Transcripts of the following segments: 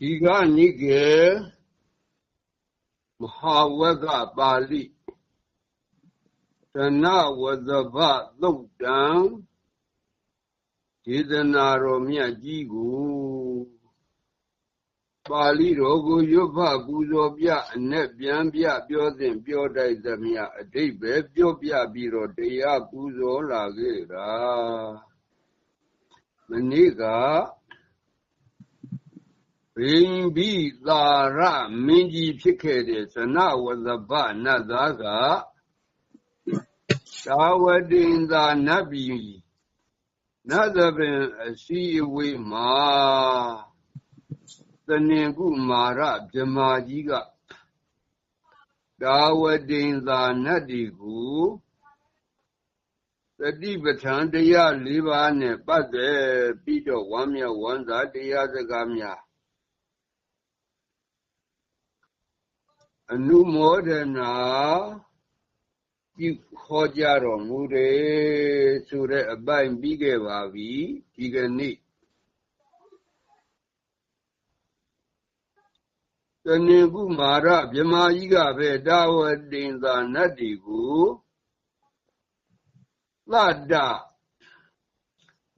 ဒီကနိကေမဟာဝကပါဠိသနဝဇဘသုတ်တံဒေသနာတော်မြတ်ကြီးကိုပါဠိတော်ကိုရွတ်ဖပူဇော်ပြအ내ပြန်ပြပြောစဉ်ပြောတိုက်သမျှအတိတ်ပဲပြောပြပြီးတော့တရားပူဇော်လာခဲ့တာမနေ့က ဘိင်ဘိသာရမင်းကြီးဖြစ်ခဲ့တဲ့ဇနဝဇဘနတ်သားကသာဝတိန်သာနတ်ပြည်နတ်သပင်အစည်းအဝေးမှာတဏင်ကုမာရဗြမာကြီးကသာဝတိန်သာနတ်ဒီကိုသတိပဋ္ဌာန်တရား၄ပါးနဲ့ပတ်သက်ပြီးတော့ဝမ်းမြောက်ဝမ်းသာတရားစကားများ အနုမောဒနာပြုခေါ်ကြတော်မူတယ်ဆိုတဲ့အပိုင်းပြီးခဲ့ပါပြီဒီကနေ့တဏင်ကုမာရဗြမာကြီးကပဲတာဝတင်သာနတ်တီကိုသတ္တ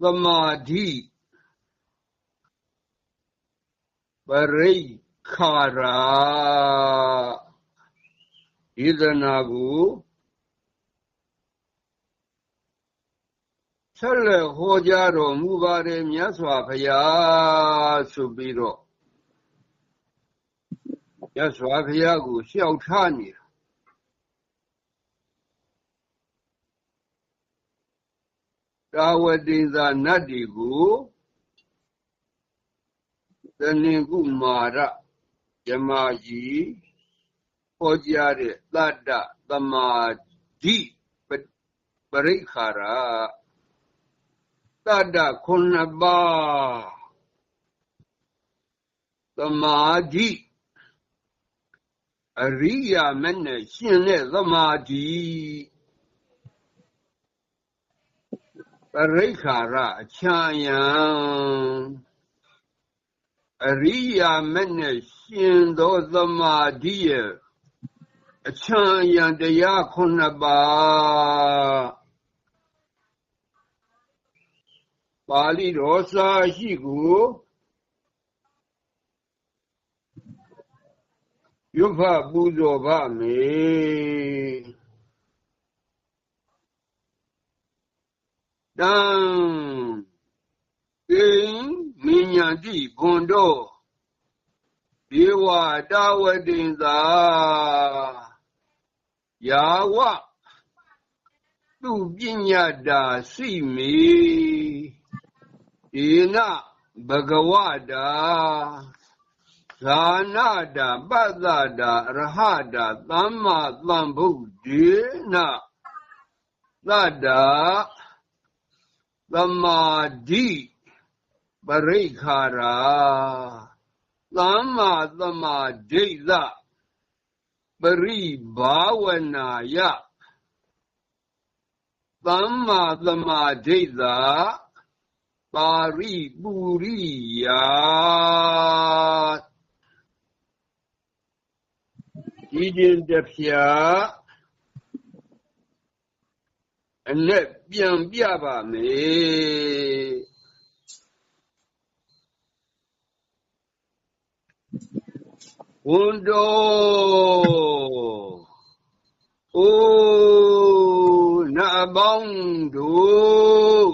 သမာဓိပရိ ခါရာဣဒနာကိုဆက်လက်ဟောကြားတော်မူပါတယ်မြတ်စွာဘုရားဆိုပြီးတော့မြတ်စွာဘုရားကိုလျှောက်ထားနေတာတာဝတိသာနတ်တီကိုတဏင်ကုမာရ ယမကြီးဟောကြားတဲ့တတ္တသမာဓိပရိခါရတတ္တခုနှစ်ပါးသမာဓိအရိယာမနဲ့ရှင်တဲ့သမာဓိပရိခါရအချမ်းယံအရိယာမနဲ့ ရှင်သောသမာဓိရဲ့အချမ်းယံတရားခုနှစ်ပါးပါဠိတော်စာရှိကိုရွတ်ဖပူဇော်ပါမေတံကိမိညာတိဘွန်တော် ဒေဝတာဝတိန်သာယာဝသူပညာတာစိမေဧနဘဂဝတာဇာနာတာပတ္တတာရဟတာသမ္မာသမ္ဗုဒ္ဓေနသတ္တာသမာဓိပရိခါရာ သမ္မာသမာဓိသပရိဘာဝနာယသမ္မာသမာဓိသာပါရိပူရိယာဒီတင်တဖြာအနဲ့ပြန်ပြပါမယ် ဝန်တော်အိုးနတ်ပေါင်းတို့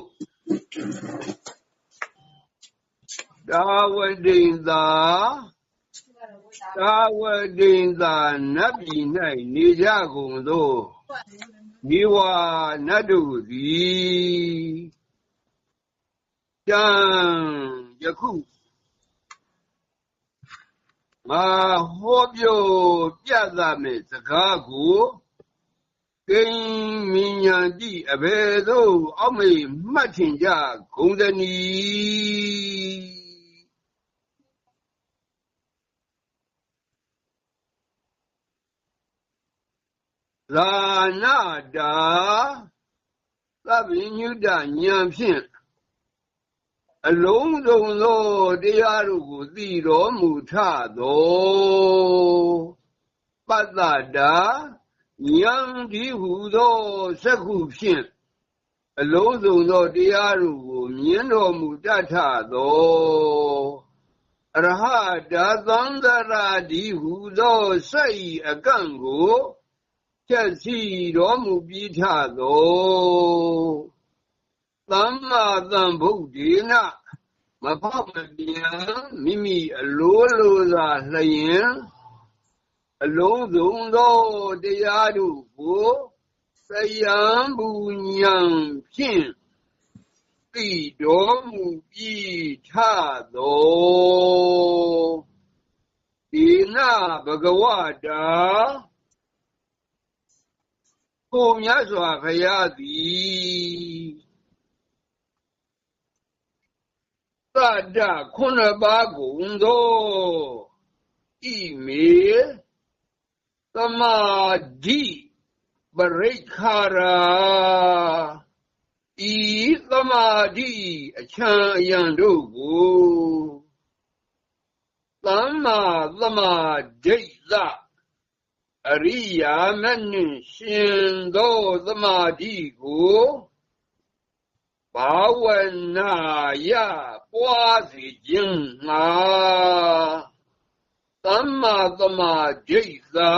တာဝတိန်သာသာဝတိန်သာနတ်ပြည်၌နေကြကုန်သောမိဝနတ်တို့သည်တံယခု ငါဟောပြောပြသမယ်စကားကိုကိဉ္မညာတိအဘယ်သို့အောက်မေမှတ်ထင်ကြဂုံသနီဇာနာတာသဗ္ဗညုတဉာဏ်ဖြင့် အလုံးစုံသောတရားတို့ကိုသိတော်မူထသောပတ္တတာယံဒီဟုသောစက္ခုဖြင့်အလုံးစုံသောတရားတို့ကိုမြင်တော်မူတတ်ထသောအရဟတာသံသရာဒီဟုသောစိတ်အကန့်ကိုချက်စီတော်မူပြီးထသော သမ္မာသမ္ဗုဒ္ဓေနမဖောက်မပြန်မိမိအလိုလိုသာလျင်အလုံးစုံသောတရားတို့ကိုသယံဘူညံဖြင့်သိတော်မူပြီးထသောဒီနာဘဂဝတာကိုမြတ်စွာဘုရားသည် သတ္တခုနှစ်ပါးကုန်သောဣမေသမာဓိပရိခါရာဤသမာဓိအချမ်းအယံတို့ကိုသမ္မာသမာဓိသအရိယာမနှင့်ရှင်သောသမာဓိကို ဘာဝနာယပွားစေခြင်းငါသမ္မာသမာဓိသာ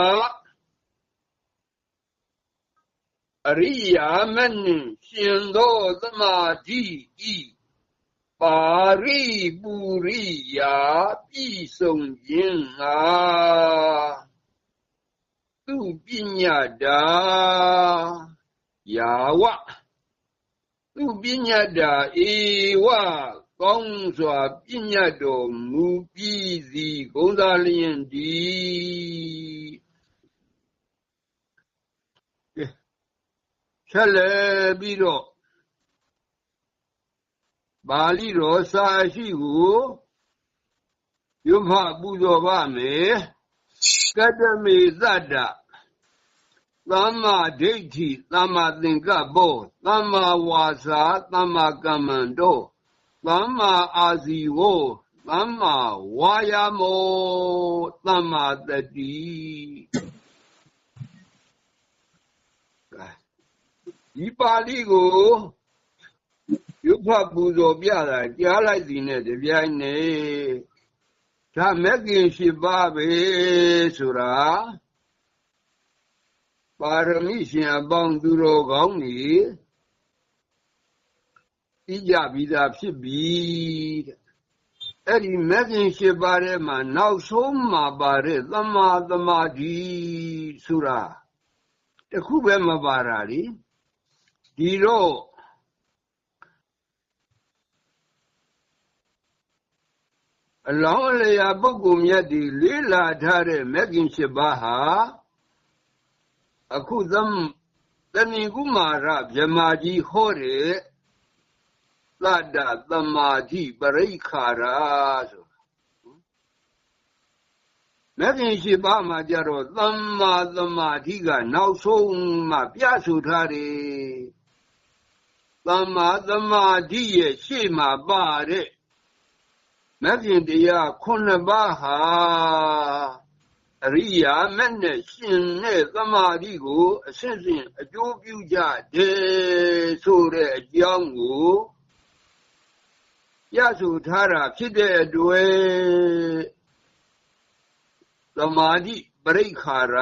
အရိယာမနှင့်ရှင်သောသမာဓိဤပါရိပူရိယာပြည့်စုံခြင်းငါသူပညာတာယာဝ သူပညာတာဧဝကောင်းစွာပညာတော်မူပြီးစီဂုံသာလျင်ဒီဆက်လက်ပြီးတော့ပါဠိတော်စာရှိကိုယုဖပူဇော်ပါမယ်ကတ္တမေသတ္တ သမ္မာဒိဋ္ဌိသမ္မာသင်္ကပ္ပောသမ္မာဝါစာသမ္မာကမ္မန္တောသမ္မာအာဇီဝသမ္မာဝါယာမောသမ္မာတတိဒီပါဠိကိုရုပ်ဖတ်ပူဇော်ပြတာကြားလိုက်သည်နဲ့တပြိုင်နက်ဒါမက်ကင်ရှိပါပဲဆိုတာ ပါရမီရှင်အပေါင်းသူတော်ကောင်းကြီးသိကြပြီးသားဖြစ်ပြီတဲ့အဲ့ဒီမက်ကင်ရှိပါတဲ့မှာနောက်ဆုံးမှာပါတဲ့သမာသမာဓိဆိုတာတခုပဲမပါတာလေဒီတော့အလောင်းအလျာပုဂ္ဂိုလ်မြတ်ဒီလေးလာထားတဲ့မဂ်ကင်၈ပါးဟာ အခုသမတဏိကုမာရဗြဟ္မာကြီးဟောတဲ့သတ္တသမာဓိပရိခါရဆိုမဂ်ကင်၈ပါးမှာကြတော့သမ္မာသမာဓိကနောက်ဆုံးမှပြဆိုထားတယ်သမ္မာသမာဓိရဲ့ရှေ့မှာပါတဲ့မဂ်ကင်တရားခုနှစ်ပါးဟာ အရိယာမက်နဲ့ရှင်တဲ့သမာဓိကိုအစစ်စစ်အကျိုးပြုကြတယ်ဆိုတဲ့အကြောင်းကိုရဆိုထားတာဖြစ်တဲ့အတွက်သမာဓိပရိခါရ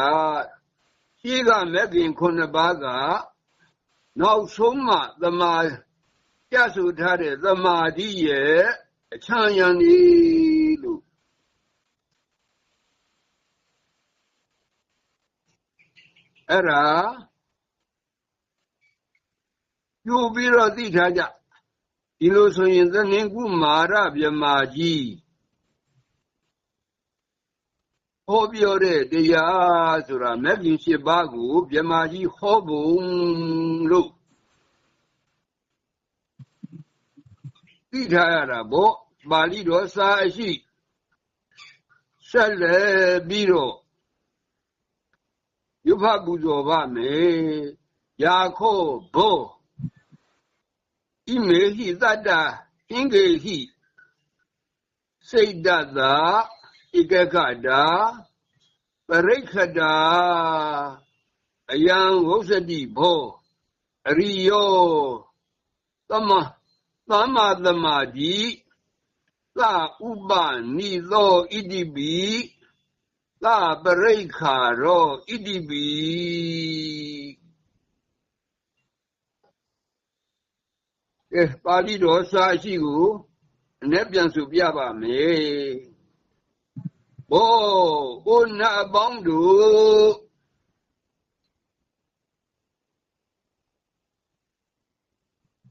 ရှိကမဂ်ကင်ခုနှစ်ပါးကနောက်ဆုံးမှသမာရဆိုထားတဲ့သမာဓိရဲ့အချမ်းရံနေလို့ အဲ့ဒါပြိုပြီးတော့သိထားကြဒီလိုဆိုရင်သနှင်ကုမာရမြမာကြီးဟောပြောတဲ့တရားဆိုတာမဂ္ဂင်၈ပါးကိုမြမာကြီးဟောပုံလို့သိထားရတာပေါ့ပါဠိတော်စာအရှိဆက်လက်ပြီးတော့ ယုဖပူဇော်ပါမယ်ယာခောဘောဣမေဟိသတ္တအင်္ဂေဟိစိတ်တသာဧကကတာပရိခတာအယံဝုစတိဘောအရိယောသမသမ္မာသမာဓိသဥပနိသောဣတိပိ သပရိခါရောဣတိပိကဲပါဠိတော်စာရှိကိုအ내ပြန်ဆိုပြပါမယ်ဘောဩနာအပေါင်းတို့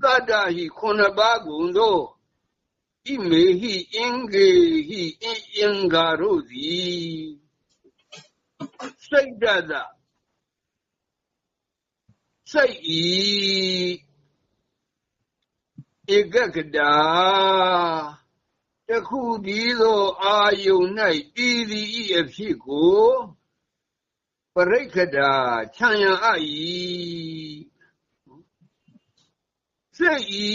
သတ္တဟိခုနှစ်ပါးကုန်သောဣမေဟိအင်္ဂေဟိအင်္ဂါတို့သည် စိတ်တတစိတ်ဤဧကကတာတခုဒီသောအာယုန်၌တည်သည်ဤအဖြစ်ကိုပရိက္ခတာခြံရအ၏စိတ်ဤ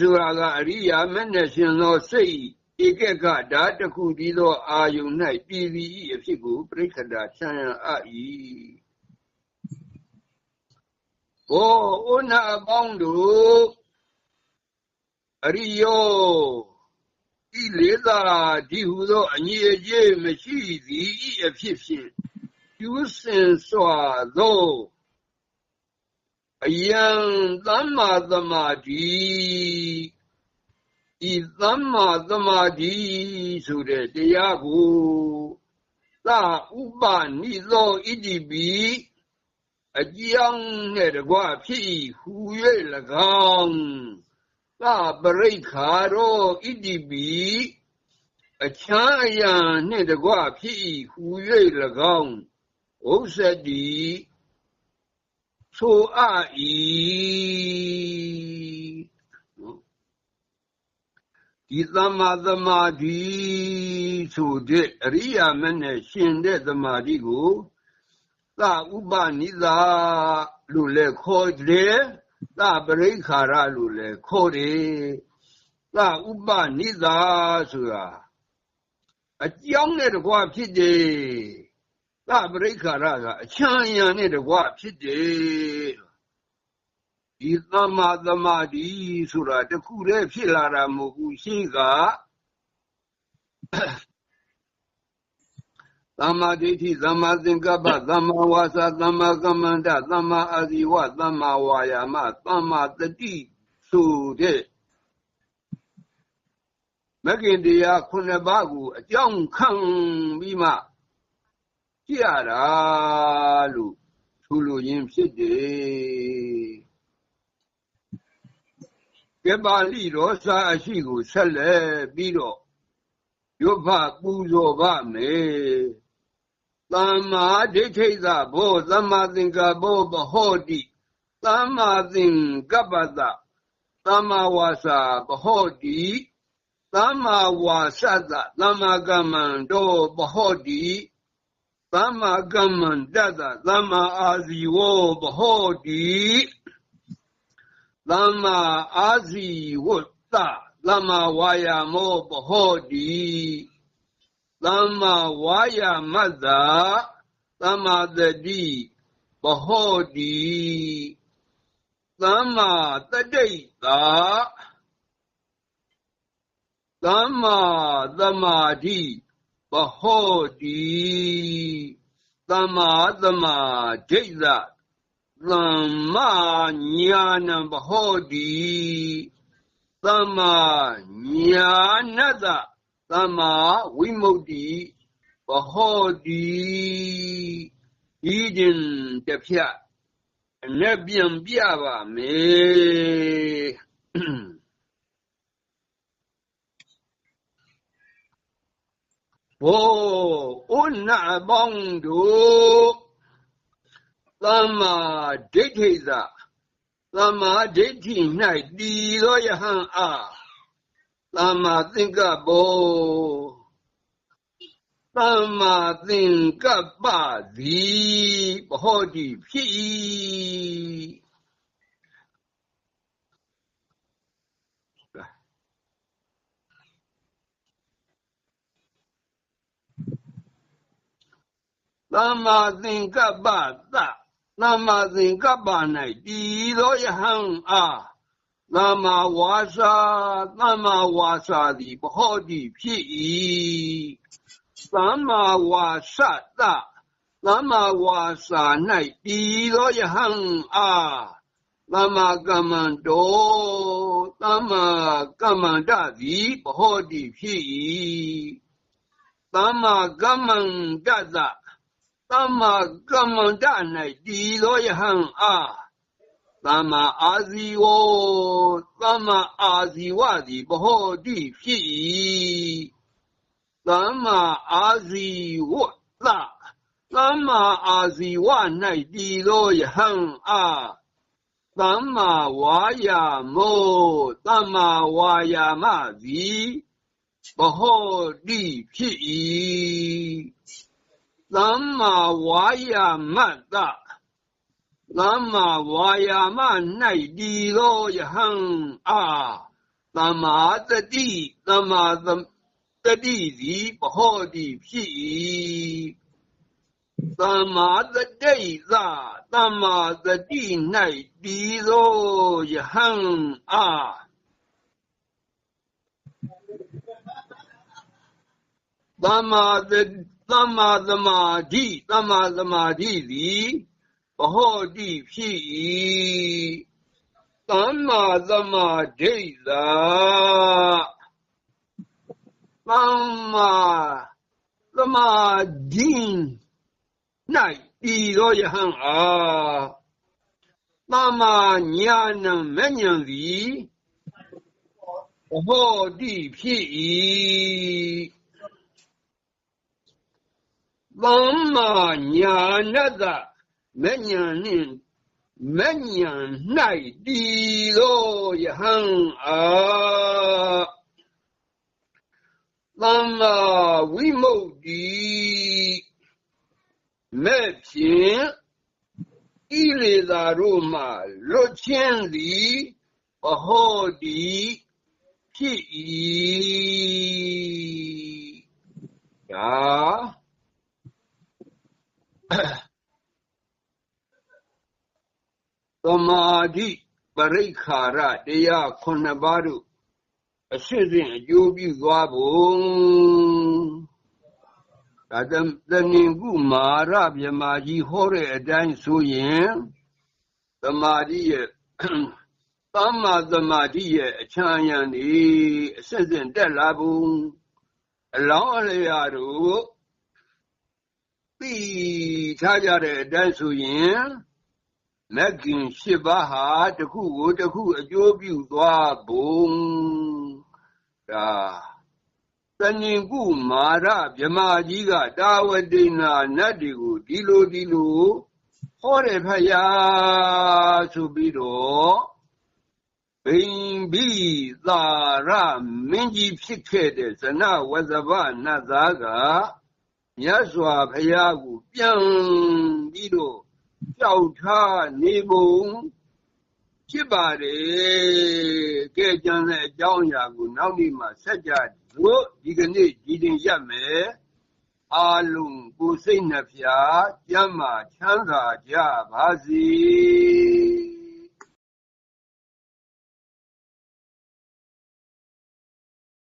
ဆိုတာကအရိယာမနဲ့ရှင်သောစိတ် ဧကကဓာတခုဒီသောအာယုန်၌တည်သည်ဤအဖြစ်ကိုပရိက္ခတာခြံရအ၏ဘောဩနာအပေါင်းတို့အရိယောဤလေးသာဒီဟုသောအညီအကျေးမရှိသည်ဤအဖြစ်ဖြင့်ကျူးစင်စွာသောအယံသမ္မာသမာဓိ ဤသမ္မာသမာဓိဆိုတဲ့တရားကိုသာဥပနိသောဣတိပိအကြောင်းနဲ့တကွဖြစ်ဟူ၍၎င်းသာပရိခါရောဣတိပိအချမ်းအယံနှင့်တကွဖြစ်ဟူ၍၎င်းဥစ္စတိဆိုအပ်၏ ဒီသမ္မာသမာဓိဆိုတဲ့အရိယာမနဲ့ရှင်တဲ့သမာဓိကိုသဥပနိသာလို့လည်းခေါ်တယ်သပရိခါရလို့လည်းခေါ်တယ်သဥပနိသာဆိုတာအကြောင်းနဲ့တကွဖြစ်တယ်သပရိခါရကအချမ်းရံနဲ့တကွဖြစ်တယ် ဒီသမ္မာသမာဓိဆိုတာတခုတည်းဖြစ်လာတာမဟုတ်ဘူးရှိကသမ္မာဒိဋ္ဌိသမ္မာသင်္ကပ္ပသမ္မာဝါစာသမ္မာကမ္မန္တသမ္မာအာဇီဝသမ္မာဝါယာမသမ္မာတတိဆိုတဲ့မဂ္ဂင်တရားခုနှစ်ပါးကိုအကြောင်းခံပြီးမှကြည့်ရတာလို့ဆိုလိုရင်းဖြစ်တယ် ကပါဠိတော်စာအရှိကိုဆက်လက်ပြီးတော့ရုပ်ဖပူဇော်ပါမယ်သမ္မာဒိဋ္ဌိသဘောသမ္မာသင်္ကပ္ပောဘဟောတိသမ္မာသင်္ကပ္ပတသမ္မာဝါစာဘဟောတိသမ္မာဝါစသသမ္မာကမ္မန္တောဘဟောတိသမ္မာကမ္မန္တသသမ္မာအာဇီဝဘဟောတိ သမ္မာအာဇီဝတ္တသမ္မာဝါယာမောဘဟောတိသမ္မာဝါယာမတ္တသမ္မာတတိဘဟောတိသမ္မာတတိတာသမ္မာသမာဓိဘဟောတိသမ္မာသမာဓိသ သမ္မာညာဏဘဟောတိသမ္မာညာဏတသမ္မာဝိမု ക്തി ဘဟောတိဤခြင်းတစ်ဖြတ်အနဲ့ပြန်ပြပါမယ်ဘောဥနာပေါင်းတို့ သမ္မာဒိဋ္ဌိသသမ္မာဒိဋ္ဌိ၌တည်သောယဟန်အားသမ္မာသင်္ကပ္ပောသမ္မာသင်္ကပ္ပသည်ဘဟောတိဖြစ်၏သမ္မာသင်္ကပ္ပသ သမ္မာသင်္ကပ္ပ၌တည်သောယဟန်အားသမ္မာဝါစာသမ္မာဝါစာသည်ဘဟောတိဖြစ်၏သမ္မာဝါစသသမ္မာဝါစာ၌တည်သောယဟန်အားသမ္မာကမ္မန္တောသမ္မာကမ္မန္တသည်ဘဟောတိဖြစ်၏သမ္မာကမ္မန္တသသမ္မာကမ္မန္တ၌တည်သောယဟန်အား သမ္မာအာဇီဝသမ္မာအာဇီဝသည်ဘဟောတိဖြစ်၏သမ္မာအာဇီဝသသမ္မာအာဇီဝ၌တည်သောယဟန်အားသမ္မာဝါယာမောသမ္မာဝါယာမ သည်ဘဟောတိဖြစ်၏သမ္မာဝါယာမတ္တသမ္မာဝါယာမ၌တည်သောယဟံအားသမ္မာတတိသမ္မာတတိသည်ဘဟောတိဖြစ်၏သမ္မာတတိသသမ္မာတတိ၌တည်သောယဟံအားသမ္မာတသမ္မာသမာဓိသမ္မာသမာဓိသည်ဘဟောတိဖြစ်၏သမ္မာသမာဓိသာသမ္မာသမာဓိ၌ဤသောယဟံအားသမ္မာညာဏမဉ္ဇဉ်သည်ဘဟောတိဖြစ်၏ သမ္မာညာဏတမဉ္ဇဉ်နှင့်မဉ္ဇဉ်၌တည်သောယဟံအားသမ္မာဝိမု ക്തി မဲ့ဖြင့်ဣလေသာတို့မှလွတ်ချင်းသည်ဘဟောတိဖြစ်၏ဒါ သမာဓိပရိခါရတရားခုနှစ်ပါးတို့အစစ်စဉ်အကျိုးပြုသွားဖို့ဒါတဏင်ကုမာရမြမကြီးဟောတဲ့အတိုင်းဆိုရင်သမာဓိရဲ့သမ္မာသမာဓိရဲ့အချမ်းရံနေအစစ်စဉ်တက်လာဘူးအလောင်းအလျာတို့ သိထားကြတဲ့အတိုင်းဆိုရင်မက်ကင်၈ပါးဟာတခုကိုတခုအကျိုးပြုသွားဘုံဒါတဏင်ကုမာရဗြမာကြီးကတာဝတိနာနတ်တွေကိုဒီလိုဒီလိုဟောတယ်ဖယားဆိုပြီးတော့ဘိင်ဘိသာရမင်းကြီးဖြစ်ခဲ့တဲ့ဇနဝဇဗနတ်သားက မြတ်စွာဘုရားကို ပြန်ပြီးတော့ကြောက်ထားနေပုံဖြစ်ပါတယ်ကဲကြံတဲ့အကြောင်းအရာကို နောက်နေ့မှဆက်ကြလို့ဒီကနေ့ဒီတင်ရက်မယ်အာလုံးကိုစိတ်နှဖျားကျမ်းမာချမ်းသာကြပါစေ